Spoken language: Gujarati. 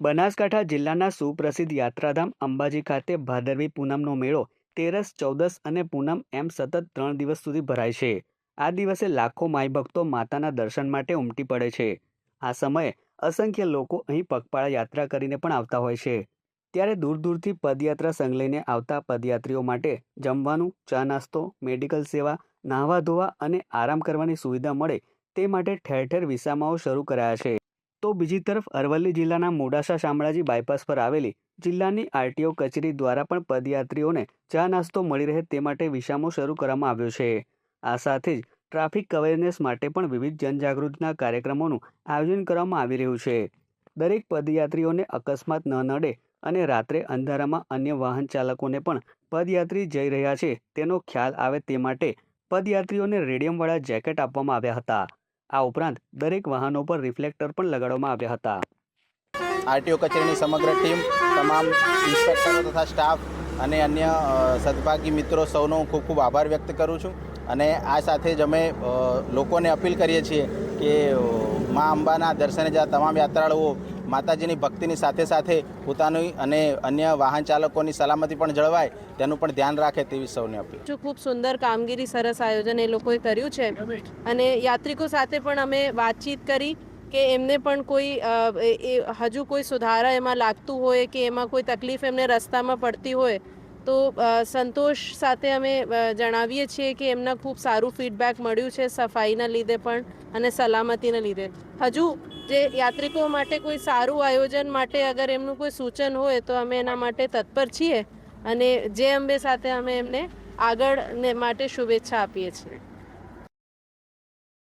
બનાસકાંઠા જિલ્લાના સુપ્રસિદ્ધ યાત્રાધામ અંબાજી ખાતે ભાદરવી પૂનમનો મેળો તેરસ, ચૌદસ અને પૂનમ એમ સતત ત્રણ દિવસ સુધી ભરાય છે. આ દિવસે લાખો માઈ ભક્તો માતાના દર્શન માટે ઉમટી પડે છે. આ સમયે અસંખ્ય લોકો અહીં પગપાળા યાત્રા કરીને પણ આવતા હોય છે. ત્યારે દૂર દૂરથી પદયાત્રા સંઘ લઈને આવતા પદયાત્રીઓ માટે જમવાનું, ચા નાસ્તો, મેડિકલ સેવા નાહવા ધોવા અને આરામ કરવાની સુવિધા મળે તે માટે ઠેર ઠેર વિસામાઓ શરૂ કરાયા છે. તો બીજી તરફ અરવલ્લી જિલ્લાના મોડાસા શામળાજી બાયપાસ પર આવેલી જિલ્લાની આરટીઓ કચેરી દ્વારા પણ પદયાત્રીઓને ચા નાસ્તો મળી રહે તે માટે વિસામો શરૂ કરવામાં આવ્યો છે. આ સાથે જ ટ્રાફિક અવેરનેસ માટે પણ વિવિધ જનજાગૃતિના કાર્યક્રમોનું આયોજન કરવામાં આવી રહ્યું છે. દરેક પદયાત્રીઓને અકસ્માત ન નડે અને રાત્રે અંધારામાં અન્ય વાહન ચાલકોને પણ પદયાત્રી જઈ રહ્યા છે તેનો ખ્યાલ આવે તે માટે પદયાત્રીઓને રેડિયમવાળા જેકેટ આપવામાં આવ્યા હતા. આ ઉપરાંત દરેક વાહનો પર રિફ્લેક્ટર પણ લગાડવામાં આવ્યા હતા. આરટીઓ કચેરીની સમગ્ર ટીમ, તમામ ઇન્સ્પેક્ટરો તથા સ્ટાફ અને અન્ય સદભાગી મિત્રો સૌનો હું ખૂબ ખૂબ આભાર વ્યક્ત કરું છું. અને આ સાથે જ અમે લોકોને અપીલ કરીએ છીએ કે મા અંબાના દર્શને જતા તમામ યાત્રાળુઓ માતાજીની ભક્તિની સાથે સાથે પોતાની અને અન્ય વાહન ચાલકોની સલામતી પણ જળવાય, તેનું પણ ધ્યાન રાખે તેવી સૌને અપીલ. જો ખૂબ સુંદર કામગીરી, સરસ આયોજન એ લોકોએ કર્યું છે. અને યાત્રિકો સાથે પણ અમે વાતચીત કરી કે એમને પણ કોઈ હજુ કોઈ સુધારા એમાં લાગતું હોય કે એમાં કોઈ તકલીફ એમને રસ્તામાં પડતી હોય, તો સંતોષ સાથે અમે જણાવીએ છીએ કે એમના ખૂબ સારું ફીડબેક મળ્યું છે સફાઈના લીધે પણ અને સલામતીના લીધે. હજુ જે યાત્રિકો માટે કોઈ સારું આયોજન માટે અગર એમનું કોઈ સૂચન હોય તો અમે એના માટે તત્પર છીએ અને જે અંબે સાથે અમે એમને આગળ માટે શુભેચ્છા આપીએ છીએ.